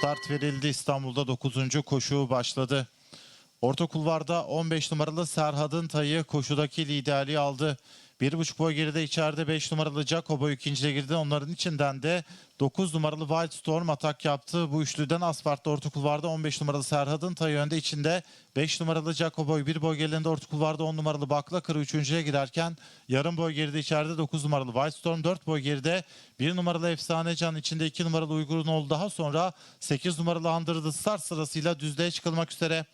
Start verildi. İstanbul'da 9. koşu başladı. Orta kulvarda 15 numaralı Serhat'ın tayı koşudaki liderliği aldı. 1,5 boy geride içeride 5 numaralı Jacobo ikinciye girdi. Onların içinden de 9 numaralı Wildstorm atak yaptı. Bu üçlüden asfaltta orta kulvarda 15 numaralı Serhat'ın tayı önde içinde 5 numaralı Jacobo 1 boy gerilerinde orta kulvarda 10 numaralı Bakla Kırı üçüncüye girerken yarım boy geride içeride 9 numaralı Wildstorm 4 boy geride 1 numaralı Efsane Can içinde 2 numaralı Uygur'un oldu. Daha sonra 8 numaralı Under the Stars sırasıyla düzlüğe çıkılmak üzere.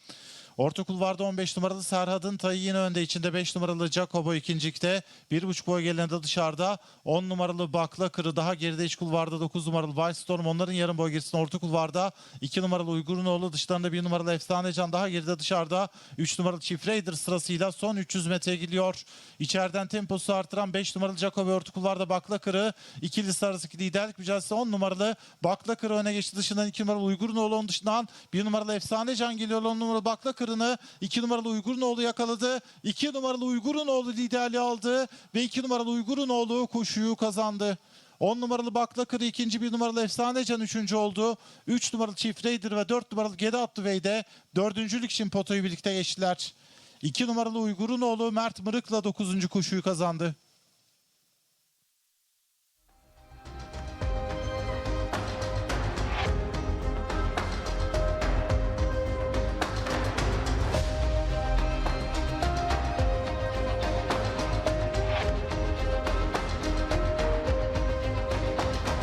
Orta kulvarda 15 numaralı Serhat'ın tayı yine önde. İçinde 5 numaralı Jacobo ikincilikte 1.5 boy gerilerinde dışarıda. 10 numaralı Bakla Kırı. Daha geride iç kulvarda 9 numaralı Wildstorm. Onların yarım boy gerisinde orta kulvarda 2 numaralı Uygurunoğlu dışlarında 1 numaralı Efsane Can. Daha geride dışarıda. 3 numaralı Chief Raider sırasıyla son 300 metreye gidiyor. İçeriden temposu artıran 5 numaralı Jacobo orta kulvarda Bakla Kırı. İkilisi arasındaki liderlik mücadelesi 10 numaralı Bakla Kırı öne geçti. Dışından 2 numaralı Uygurunoğlu onun dışından 1 numaralı Efsane Can geliyor. 10 numaralı Bakla Kırı'nı 2 numaralı Uygurunoğlu yakaladı. 2 numaralı Uygurunoğlu liderliği aldı ve 2 numaralı Uygurunoğlu koşuyu kazandı. 10 numaralı Bakla Kırı ikinci, 1 numaralı Efsane Can üçüncü oldu. 3 numaralı Chief Raider ve 4 numaralı Gede Attı de dördüncülük için potoyu birlikte geçtiler. 2 numaralı Uygurunoğlu Mert Mırık'la 9. koşuyu kazandı.